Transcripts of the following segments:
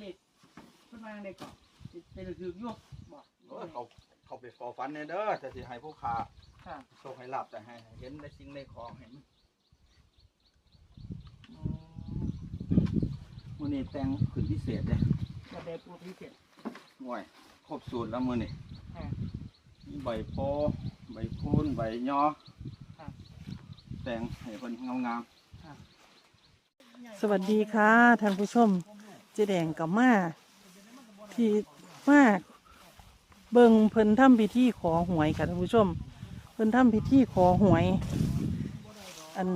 เล็กเพิ่นมาจังไดก่อนเป็นคือยุกบอกโอ้ยเขาเขาไปฟอฟันเนี่ยเด้อแต่สิให้ผู้ขาค่ะโชคให้หลับแต่ให้เห็นในสิ่งในของเห็นอืมมื้อนี้แต่งขึ้นพิเศษเด้ก็ได้ปูพิเศษ ห่วยครบสูตรแล้วมื้อนี้ค่ะมีใบโพใบพูนใบยอค่ะแต่งให้เพิ่นงามสวัสดีค่ะท่านผู้ชม เจแดงกับมาที่มาเบิงเพิ่นทำพิธีขอหวยค่ะท่านผู้ชม เพิ่นทำพิธีขอหวย อัน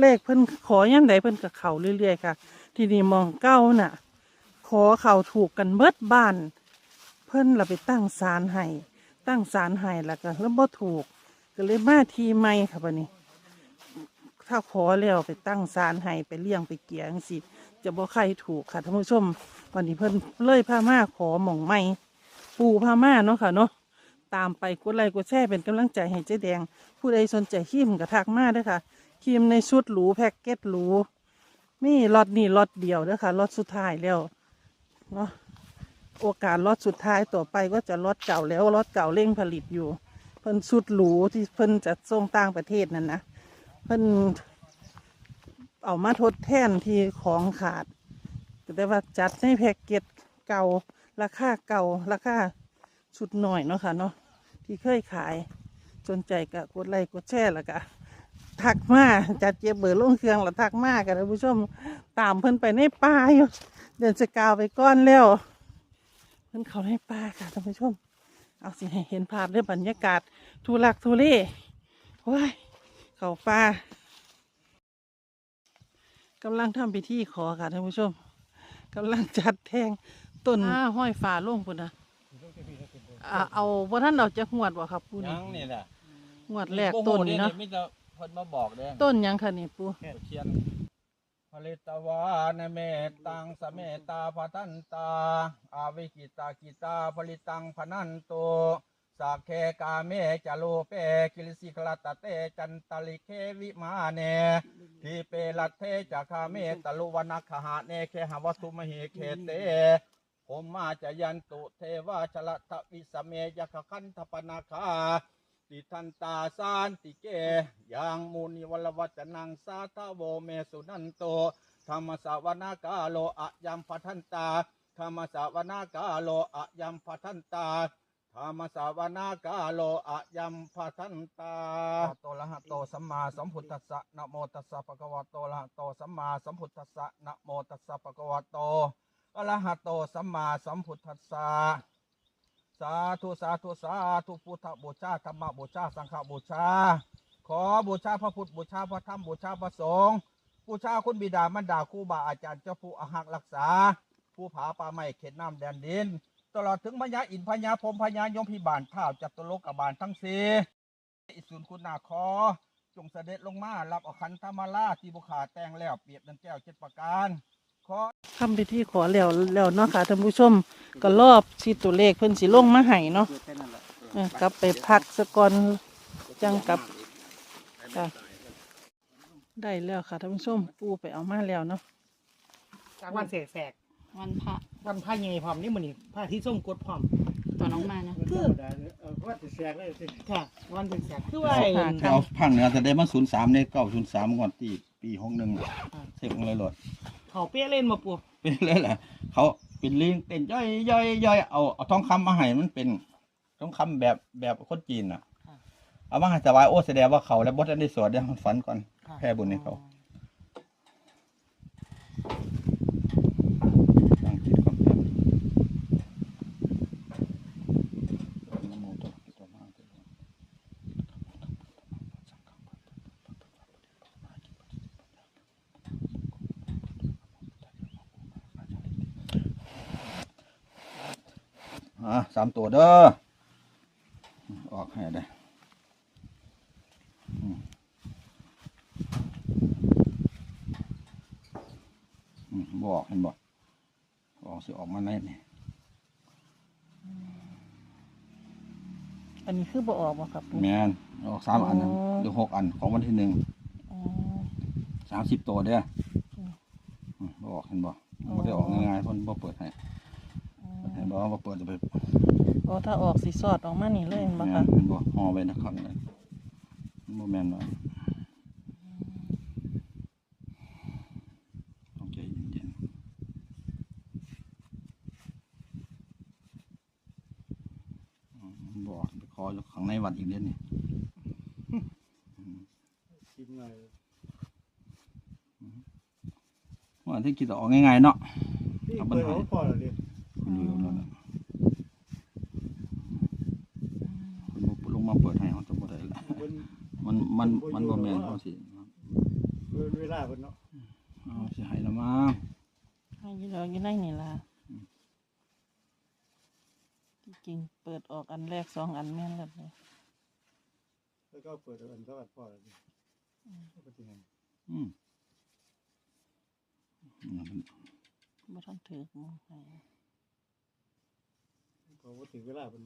เลขเพิ่นขอย่ำใดเพิ่นกับเขาเรื่อยๆค่ะ ทีนี้มองเก้าน่ะ ขอเขาถูกกันเบิดบ้าน เพิ่นเราไปตั้งศาลให้ตั้งศาลให้แล้วก็แล้วบ่ถูก ก็เลยมาทีใหม่ค่ะบัดนี้ ถ้าขอแล้วไปตั้งศาลให้ไปเลี้ยงไปเกี่ยงสิ จะบ่ใครถูกค่ะท่านผู้ชม วันนี้เพิ่นเลยพาม่าขอหม่องไม่ปูพาม่าเนาะค่ะเนาะตามไปกดไลค์กดแชร์เป็นกำลังใจให้เจ๊แดง ผู้ใดสนใจครีมกระทักมาเด้อค่ะครีมในชุดหรูแพ็กเกจหรูมีล็อตนี้ล็อตเดียวเด้อค่ะล็อตสุดท้ายแล้วเนาะโอกาสล็อตสุดท้ายต่อไปก็จะล็อตเก่าแล้วล็อตเก่าเร่งผลิตอยู่ เพิ่นชุดหรูที่เพิ่นจะส่งต่างประเทศนั่นนะเพิ่น เอามาทดแทนที่ของขาดแต่ว่าจัดในแพ็กเกจเก่าราคาเก่าราคาชุดหน่อยเนาะค่ะเนาะที่เคยขายสนใจก็กดไลค์กดแชร์แล้วก็ทักมาจัดเจ็บเบอร์ลงเครื่องแล้วทักมากันท่านผู้ชมตามเพิ่นไปในป่าอยู่เดินสกาวไปก้อนแล้วเพิ่นเขาในป่าค่ะท่านผู้ชม เอาสิให้เห็นภาพเรื่องบรรยากาศทุลักทุเลว้ายเขาป่า กำลังทำพิธีขอค่ะท่านผู้ชมกำลังจัดแทงต้นอ่าห้อยฝาลงพุ่นนะอ่าเอาว่าท่านเอาจะหวดบ่ครับปูๆนี่ยังนี่แหละหวดแรกต้นนี่เนาะมีแต่เพิ่นมาบอกเด้ต้นหยังค่ะนี่ปูเทียนผลิตวานะเมตังสะเมตตาพัทันตา อาวิกิตากิตาผลิตังพนันโต สักเคกาเมจะโลเปกิลสิกลาตเตจันตลิเควิมาเนทีเปรัตเทจะคาเมตลุวนักขหาเนเคหวัตุมหิเคเตผมมาจะยันตุเทวาชลทวิสเมยคคันทปนาคาติทันตาสานติเกยังมุนิวลวัจนังสาทาโวเมสุนันโตธรรมสาวนากาโลอะยัมพัทันตาธรรมสาวนากาโลอะยัมพัทันตา ธรรมสาวนากาโลอะยัมพัทันตาโตละหะโตสัมมาสัมพุทธัสสะนะโมตัสสะภะคะวะโตละหะโตสัมมาสัมพุทธัสสะนะโมตัสสะภะคะวะโตอะระหะโตสัมมาสัมพุทธัสสะสาธุสาธุสาธุพุทธบูชาธรรมบูชาสังฆบูชา ขอบูชาพระพุทธบูชาพระธรรมบูชาพระสงฆ์บูชาคุณบิดามารดาครูบาอาจารย์เจ้าผู้อาหักรักษา ผู้ผาป่าไม้เขตน้ำแดนดิน ตลอดถึงพญาอินทร์พญาพรหมพญายมพิบาลท้าวจัตุโลกบาลทั้งสี่อิสุนคุณนาคอ จงเสด็จลงมารับเอาขันธมาลาที่บุขาแต่งแล้วเปรียบดังแก้วเจ็ดประการขอทำพิธีขอแล้วแล้วเนาะค่ะท่านผู้ชมก็รอบที่ตัวเลขเพิ่นสิลงมาให้เนาะเออกลับไปพักสะก่อนจังกลับค่ะได้แล้วค่ะท่านผู้ชมปูไปเอามาแล้วเนาะ กลางวันแสก วันพระๆวันพระใหญ่พร้อมนี่มื้อนี้พระอาที่ส่งกดพร้อมต่อน้องมานะ คือค่ะวันแสกๆคือว่าไอ้เอาพังเหนือจะได้มาศูนย์สามในเก้าศูนย์สามงวดที่ปีหกหนึ่งเสกเลยหลดเขาเปี้ยเล่นมาปูเป็นเลยแหละเขาเป็นลิงเต้นย่อยย่อยย่อยเอาเอาทองคำมาให้มันเป็นทองคำแบบแบบคนจีนอะ เอามาให้สบายโอ้แสดงว่าเขาแล้วบดได้สวดได้ฝันก่อน แพ้บุญให้เขาตั้งจิตความเพียรนะโมตัสสะภะคะวะโตอะระหะโตสัมมา อะสามตัวเด้อ ออกให้ได้อืมอืมบอกเห็นบอกออกสิออกมาในนี่อันนี้คือบ่ออกบ่ครับปูแมนออกสามอันนะอ๋อ หรือหกอันของวันที่หนึ่งอ๋อ สามสิบตัวเด้ออืมอืมบอกเห็นบอกบ่ได้ออกง่ายๆเพิ่นบ่เปิดให้ เห็นบ่ว่าบ่เปิดจะไปโอ้ถ้าออกสีสอดออกมานี่เลยเห็นบ่แม่คะนเห็นบ่ห่อไว้นะข้างนั้นมันบ่แม่นว่าต้องใจเย็นๆอืมบอกไปขออยู่ข้างในวัดอีกเด้นี่กินหน่อยว่าที่คิดจะออกง่ายๆเนาะพี่เอาปัญเปิดหา หัวพอแล้วดิ คุณอยู่แล้วนะคุณบ่ลงมาเปิดให้เขาจะบ่ได้ละ เพิ่น มันมันมันบ่แม่นเขาสิเพิ่นเวลาเพิ่นเนาะเอาสิให้ละมั้งให้อยี่เราอยู่ในนี่ล่ะที่จริงเปิดออกอันแรกสองอันแม่นแล้วเลยแล้วก็เปิดอันเท่ากันพอแล้วดิก็เป็นไงอืมอืมบ่ทันถือมองให้พอบ่ถึงเวลาเพิ่น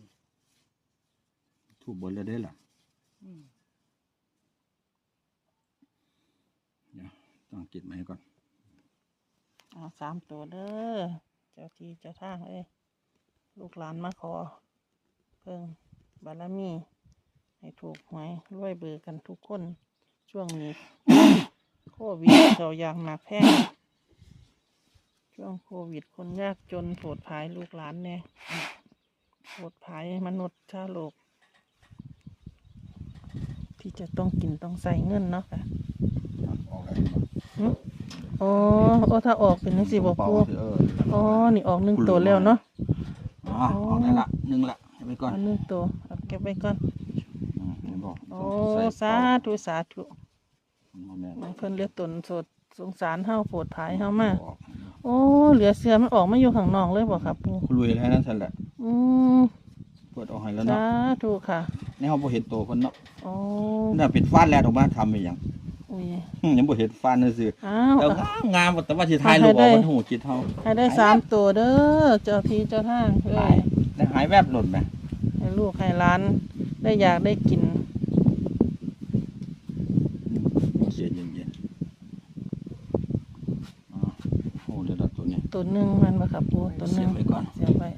ถูกเบนเลยได้ล่ะ อืม ต้องจิตมาให้ก่อนเอาสามตัวเด้อเจ้าที่เจ้าทางเอ้ยลูกหลานมาขอ เพิ่งบารมี ให้ถูกหวยรวยเบือกันทุกคน ช่วงนี้ โควิดเขาอย่างหนักแพงช่วงโควิดคนยากจนโผดภายลูกหลานแน่โผดภายมนุษย์ชาโลก ที่จะต้องกินต้องใส่เงินเนาะค่ะออกแล้วเห็นบ่โอ้โอ้ถ้าออกเป็นนังสี่บอกเป่าปูสิเอออ๋อนี่ออกหนึ่งตัวแล้วเนาะอ๋อออกได้ละหนึ่งละให้ไปก่อนอันหนึ่งตัวเอาเก็บไว้ก่อนอืมเห็นบ่โอ้ใส่สาเป่าธุสาธุมันบ่แม่นเพิ่นเลือดตนสดสงสารเฮาโปรดภายเฮามาออกโอ้เหลือเสือมันออกมาอยู่ข้างนอกเลยบ่ครับปูลุยแล้วนั่นซั่นแหละอืมเปิดออกให้แล้วเนาะสาธุค่ะ นี่เฮาบ่เห็นโตเพิ่นเนาะโอ้น่าเป็นฟ้านแล้วออกมาทำไปหยังอุ้ยหึยังบ่เห็นฟ้านซื่ออ้าวๆแล้วงามแต่ว่าสิถ่ายรูปออกมันหูจิตเฮาให้ได้สามตัวเด้อเจ้าที่เจ้าทางเอ้หายยได้หายแวบหล่นไหมให้ลูกให้หลานได้อยากได้กินเย็นเย็นเย็นอ๋อโอ้เดี๋ยวดับตัวนี้ตัวหนึ่งมันบ่ครับปูตัวหนึ่งเสียบไว้ก่อนเสียบไว้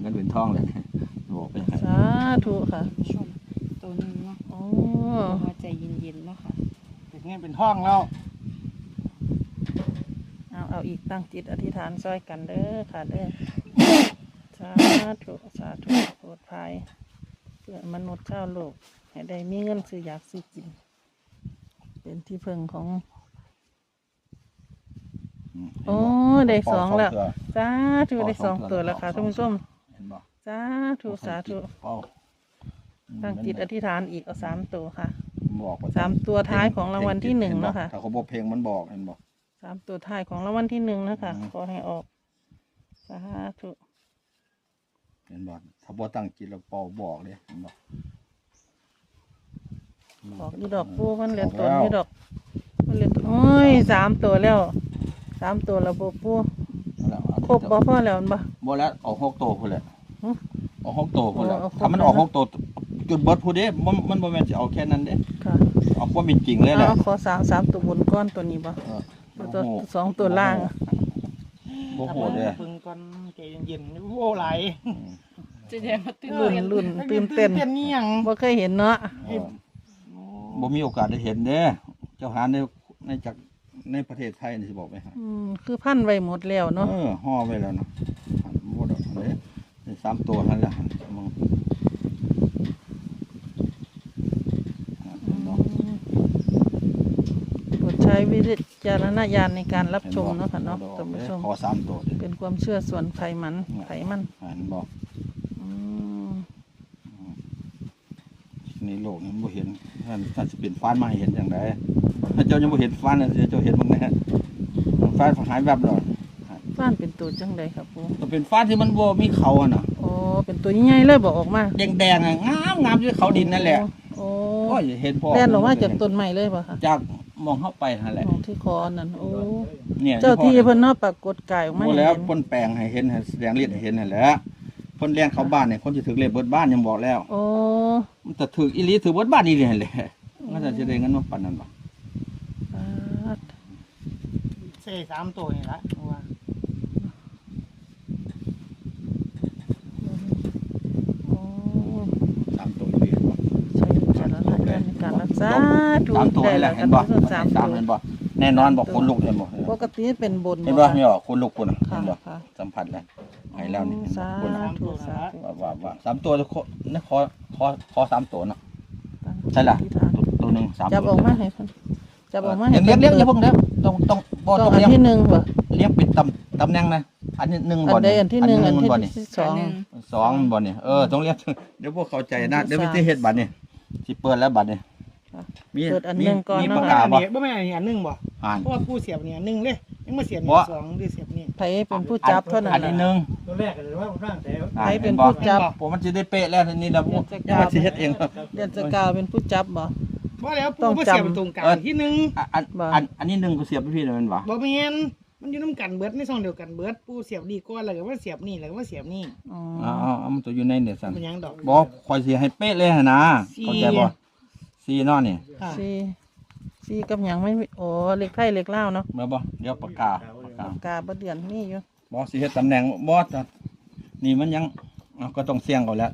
เงินเป็นทองเลย บอกไปให้สาธุค่ะชมตัวหนึงเนาะโอ้หัวใจเย็นๆเนาะค่ะเป็นไงเป็นห้องแล้วเอาเอาอีกตั้งจิตอธิษฐานซอยกันเด้อค่ะเด้อสาธุสาธุโปรดภัยเพื่อมนุษย์ชาวโลกให้ได้มีเงินซื้ออยากซื้อกิน เป็นที่พึ่งของ มโอ้ได้สองแล้วเทื่สาธุได้สองตัวแล้วค่ะท่านผู้ชมเห็นบ่ สาธุสาธุเป้าตั้งจิตอธิษฐานอีกเอาสามตัวค่ะ บอกว่สามตัวท้ายของรางวัลที่หนึ่งเนาะค่ะถ้าเขาบอกเพลงมันบอกเห็นบอกสามตัวท้ายของรางวัลที่หนึ่งนะคะอืมขอให้ออกสาธุเห็นบอกถ้าบ่ตั้งจิตแล้วเป่าบอกเลยเห็นบอกออกอีดอกปูมันเหลือออกตัวแล้วนี้ดอกมันเหลือโอ้ยสามตัวแล้วสามตัวแล้วปูปูแล้วเอาครบบ่พ่อแล้วมันบ่บ่แล้วออกหกโตพุ่นแหละหึ ออกหกโตพุ่นแหละเอาครบถ้ามันแล้วออกนะหกโตจุดเบิดผู้เด้มันมันบ่แม่นสิเอาแค่นั้นเด้ค่ะเอาความเป็นจริงเลยแหละเอาขอสามสามตัวบนก้อนตัวนี้บ่เออตัวตัวสองตัวล่างโอ้โหเด้เพิ่งก่อนใจเย็นๆโอ้ไหลจะแดงมาตื่นรุ่นเต้นรุ่นตื่นเต้นเต้นนี่ยังบ่เคยเห็นเนาะเออบ่มีโอกาสได้เห็นเด้เจ้าหาในในจากในประเทศไทยนี่สิบอกไปให้อืมคือพันไว้หมดแล้วเนาะเออห่อไว้แล้วเนาะหันบ่ดอกเลยใน สามตัวนั่นแหละหันมองหันเห็นบ่โปรดใช้วิจารณญาณในการรับชมห็บ่เนาะค่ะเนาะบ่ดอกท่านผู้ชมขอสามตัวเด้เป็นความเชื่อส่วนไขมันไขมันหันบอกอืมในโลกนี้บ่เห็นท่านท่านสิเป็นฟ้านมาให้เห็นอย่างไรถ้าเจ้ายังบ่เห็นฟ้านน่ะเจ้าเห็นบ้างแน่ฟ้านหายแวบเลย ฟ้านเป็นตัวจังใดครับปูก็เป็นฟ้านที่มันบ่มีเขาอะน่ะโอ้เป็นตัวใหญ่ๆเลยบอกออกมาแดงๆอะงามงามอยู่เขาดินนั่นแหละโอ้โอ้ยเห็นพ่อแล่นออกมาจากต้นไม้เลยป่ะคะจากมองเข้าไปนั่นแหละมองที่คอนั่นโอ้เนี่ยเจ้าที่เพิ่นเนาะปรากฏกายออกมาบ่ให้แล้วเห็นเพ่นแปลงให้เห็นให้แสดงฤทธิ์ให้เห็นนั่นแหละเพ่นเลี้ยงเข้าบ้านเนี่ยคนสิถึกเลขเบิดบ้านยังบอกแล้ว โอ้มันจะถึกอีหลีถือเบิดบ้านอีหลีนั่นแหละมันจะสิได้เงินมาปานนั้นบ่ปาดใส่สามตัวนี่ละว่า โอ้ สามตัวเลย ใช้สารณญาณ ในการรักษาถูสามตัวได้นี่แหแล้ละวเห็นบ่สามสามตัวเห็นบ่แน่นอนบอกคนลุกเห็นบ่ปกติเป็นบนเห็นบ่ไม่ออกคนลุกคุณน่ะค่ะเห็นบ่ค่ะสัมผัสแล้วไอ้แล้วนี่สาคนน่ะธุสาธุว่าว่าว่าสามตัวจะขอนะขอขอขอสามตัวเนาะใช่ล่ะตัวตัวหนึ่งสามจับตัวออกมาให้เพิ่นจับออกมาให้เลี้ยงเลี้ยงเลี้ยงอย่าเพิ่งเลี้ยงต้องต้องบ่ต้ต้อองงอันเลี้ยงที่หนึ่งบ่เลี้ยงเป็นตำตำแหน่งนะอันนี้หนึ่งอับ่นใดเนี่ยอันที่หนึ่งอันมัที่บ่เนี่ยที่สองหนึ่งสองมันบ่เนี่ยเออต้องเลี้ยงเดี๋ยวพวกเข้าใจนะอันที่เดี๋ยวไม่สามได้เฮ็ดบัตรเนี่ยสิเปิดแล้วบัตรเนี่ยค่ะ มีเปิดอันหนึ่งก่อน มีเนาะปากอักานบ่นี้บ่แม่นอันนี้อันหนึงบ่อ่านเพราะว่าผู้เสียบเนี่ยอันหนึงเลยยังมาเสียบบ่นี่สองหรือเสียบนี่ไผเป็นผู้จับเท่านั้นอันนี้หนึ่งตัวแรกเลยว่าร่างแต่อ่าใครเป็นห็บ่ผู้จับ ผมมันจะได้เป๊ะแล้วทีนี้นะพวกเดือนจะกยังราว่าสิเฮ็ดเอง เดือนสกาวเป็นผู้จับบ่ บ่แล้วต้อผู้งมาเสียบจำเป็นตรงกลาเอองที่หนึ่งอะอันบ่ อันอันนี้หนึ่งก็เสียบไปพี่เลยมันบ่บ่แม่นมันอยู่น้ำกันเบิดในซองเดียวกันเบิดผู้เสียบดีก่อนแล้วก็มาเสียบนี่แล้วก็มาเสียบนี่อ๋ออ๋อเอามันตัวอยู่ในเนี่ยสั่นเป็นหยังดอก บ่คอยสิให้เป๊ะเลยหั่นนะสี่เข้าใจบ่ สี่เนาะนี่ค่ะสี่สี่กับหยังไม่มีโอ้เล็กไทยเล็กลาวเนาะเมื่อบ่เดี๋ยวปากกาปากกา กาบ่เดือนมีอยู่บอสิเฮ็ดตำแหน่งบอสนี่มันยังเอาก็ต้องเสี่ยงก่อนแหล้ว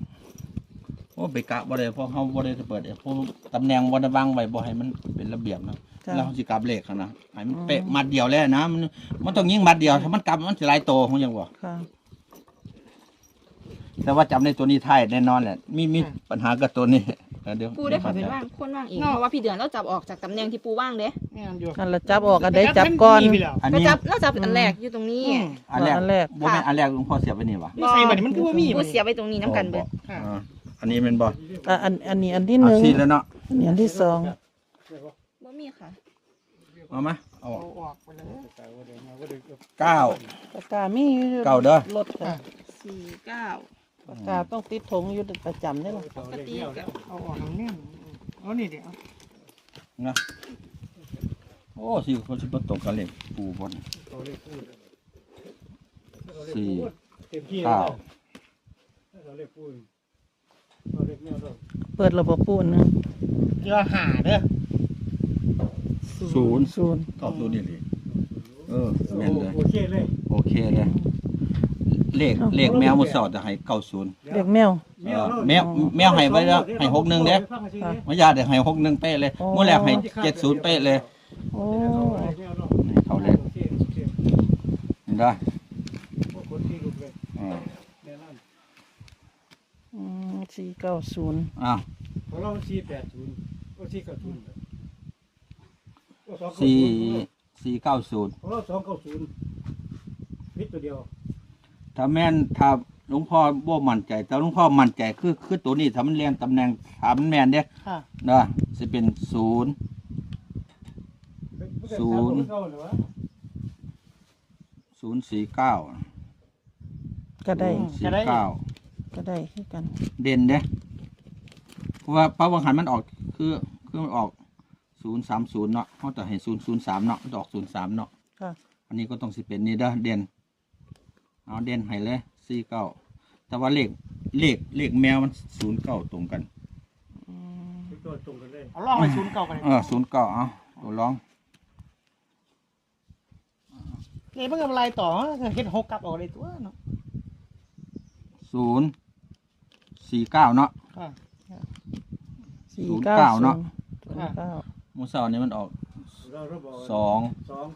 โอ้ไปกะบ่ได้เพราะเฮาบ่ได้เปิดเองเพราะตำแหน่งบ่ได้วางไว้บ่ให้มันเป็นระเบียบนะจ้ะ แล้วเฮาสิกลับเลขเขานะให้มันอืมเป๊ะมัดเดียวแล้วนะมันมันต้องยิงมัดเดียวถ้ามันกลับมันสิหลายโตของยังบ่ค่ะ แต่ว่าจำในตัวนี้ท้ายแน่นอนแหละมีมีปัญหากับตัวนี้ เดี๋ยวปูได้ขอเป็นว่างคนว่างเองเพราะว่าพี่เดือนเราจับออกจากตำแหน่งที่ปูว่างเด้แม่นอยู่กันละจับออกอันใดจับก่อนมีไปแล้วอันก็นี้จับเราจับอันแรกอยู่ตรงนี้ อืมอันแรกอันแรก บ่แม่นอันแรกหลวงพ่อเสียบไปนี่วะนี่ใส่บัดนี้มันคือว่ามีปูบัดเสียนี้ไว้ตรงนี้น้ำกันเบิดค่ะอ่าอันนี้แม่นบ่อะอันอันนี้อันที่หเอานึ่งซีแล้วเนาะอันนี้อันที่สองบ่มีค่ะเอามาเอาเอาออกไปเลยเก้า ปากกามีอยู่เก้าเด้อ รถค่ะสี่เก้า ปากกาต้องติดถงอยู่ประจำได้หรอปกติก็เอาออกน้ำเนี่ยเอานี่เดี๋ยวนะโอ้สิคนสิบ่ตกกันเลยปูบนสี่เต็มที่เก้าเราเรียกพูดเราเรียกแมวเราเปิดระบบปูนหนึงเดี๋ยวหาเด้อศูนย์ศูนย์ตอบตัวนี้เลยเออแม่นเลย โอเคเลย โอเคเลย เลขเลขแมวมุสอจะให้เก้าศูนย์เด็กแมว แมวแมวให้ไว้แล้วให้หกหนึ่งเด้มายาเด็กให้หกหนึ่งเป๊ะเลยโอ้ เมื่อแรกให้เจ็ดศูนย์เป๊ะเลยโอ้นี่เขาเลขเห็นได้คนที่ลุกเลยอ่าแน่นอนอืมสี่เก้าศูนย์อ้าวของเราสี่แปดศูนย์ก็สี่เก้าศูนย์สี่สี่เก้าศูนย์ของเราสองเก้าศูนย์พิษตัวเดียว ถ้าแม่นถ้าหลวงพ่อบ่มั่นใจ แต่หลวงพ่อมั่นใจคือคือตัวนี้ถ้ามันเรียนตำแหน่งถามมันแม่นเด้ค่ะ นะสิเป็นศูนย์ศูนย์ศูนย์สี่เก้าก็ได้ สี่เก้าก็ได้คือกัน เด่นเด้เพราะว่าพระวังหันมันออกคือคือมันออกศูนย์สามศูนย์เนาะเขาแต่เห็นศูนย์ศูนย์สามเนาะมันจะออกศูนย์สามเนาะค่ะ อันนี้ก็ต้องสิเป็นนี่เด้อเด่น เอาเด่นให้เลยสี่เก้าแต่ว่าเลขเลขเลขแมวมันศูนย์เก้าตรงกันอืมตัวตรงกันเลยเอาล่องไปศูนย์เก่ากันเลยเออศูนย์เก้าเอาตัวร้องเลยเพิ่งกับอะไรต่อเฮ็ดหกกลับออกเลยตัวเนาะศูนย์สี่เก้าเนาะค่ะสี่ศูนย์เก้าเก้าเนาะศูนย์เก้ามูเสาร์นี้มันออกเราเราบอกสองสอง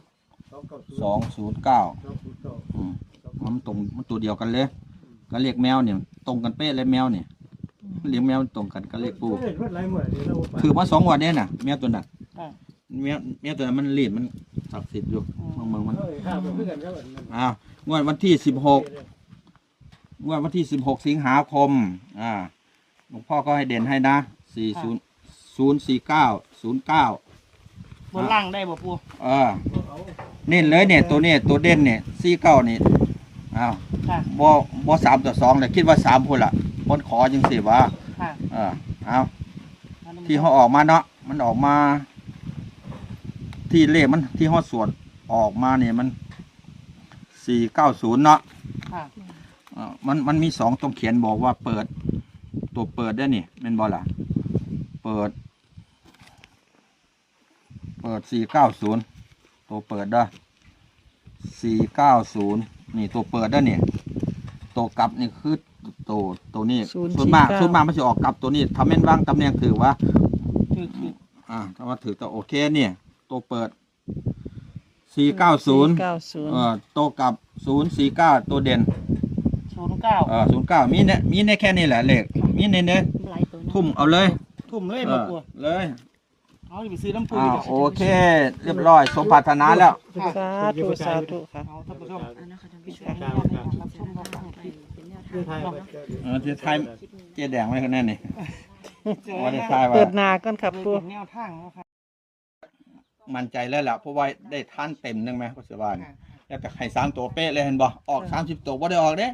สองเก้าศูนย์สองศูนย์เก้า สองศูนย์เก้าอืมมันตรงมันตัวเดียวกันเลยก็เลขแมวเนี่ย ตรงกันเป๊ะเลยแมวเนี่ยเลี้ยงแมวตรงกันก็เลขปูเอ้ยรถไหลหมดเลยเราคือมาสองวันเนี่ยน่ะ แมวตัวนั้นค่ะแมวแมวตัวนั้นมันรีดมันศักดิ์สิทธิ์อยู่เมืองเมืองมันเอ้ยห้าเพื่อนครับอันนั้นอ้าวงวดวันที่สิบหกงวดวันที่สิบหกสิงหาคม อ่าหลวงพ่อก็ให้เด่นให้นะสี่ศูนย์ศูนย์สี่เก้าศูนย์เก้าบนล่างได้บ่ปูเออเน้นเลยเนี่ยตัวเนี่ยตัวเด่นเนี่ยสี่เก้านี่ อ้าวค่ะ บ่บ่สามต่อสองเลยคิดว่าสามพุ่นละคนขอจังสิว่าค่ะเออเอาที่เขาออกมาเนาะมันออกมา ที่เลขมันที่เขาสวดออกมาเนี่ยมันสี่เก้าศูนย์เนาะค่ะเอ่อมันมันมีสองตรงเขียนบอกว่าเปิด ตัวเปิดได้นี่เป็นบอล่ะ เปิด เปิดสี่เก้าศูนย์ตัวเปิดได้อสี่เก้าศูนย์ นี่ตัวเปิดด้านเนี่ยตัวกลับนี่คือตัวตัวนี้ศูนย์ส่วนมากสี่เก้า ส่วนมากมันจะออกกลับตัวนี้ทำเป็นว่างตำแหน่งถือว่าคือคืออ่าถ้าว่าถือตัวโอเคเนี่ย ตัวเปิดสี่เก้าศูนย์เก้าศูนย์เอ่อตัวกลับศูนย์สี่เก้าตัวเด่นศูนย์เก้าเอ่อศูนย์เก้ามีเนี่ยมีในแค่นี้แหละเลขมีในเนี้ยหลายตัวเนาะทุ่มเอาเลย ทุ่มเลยเอบ่อปูเลย เอาไปซื้อน้ำปูอ่าดีกว่าโอเค เรียบร้อย สมปรารถนาแล้ว สาธุสาธุค่ะ เอาท่านผู้ชมอ่านะคะท่านผู้ชมครับรับชมรับฟังไปเป็นแนวทางเพื่อไทยเนาะไปเจอเออที่ไทยเจ๊แดงไว้คนนั้นนี่ว่าได้ทายว่าเปิดหนากันครับปูแนวทางนะครับมั่นใจแล้วแหละเพราะว่าได้ท่านเต็มนึงไหมก็สบายแล้วแต่ไข่สามตัวเป๊ะเลยเห็นบ่ออกสามสิบตัวบ่ได้ออกเด้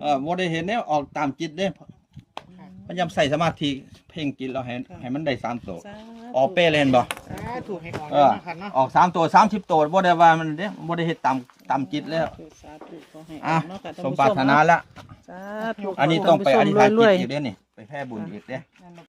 เออบ่ได้เห็นเนี่ยออกตามจิตเด้พยายามใส่สมาธิเพ่งจิตแล้วให้ให้มันได้สามตัว สาธุ ออกเป๊ะเลยเห็นบ่สาธุให้ออกเอได้อนะครับเนาะออกสามตัวสามสิบตัวบ่ได้ว่ามันเด้บ่ได้เฮ็ดตามตามจิตแล้วสาธุขอให้อะเนาะค่ะท่นสมผู้ปรารถนาแล้วสาธุอันนี้ต้องไปอธิษฐานรจิตวยอีกเด้อนี่ ไปแพ้บุญอีกเด้นั่นแหละ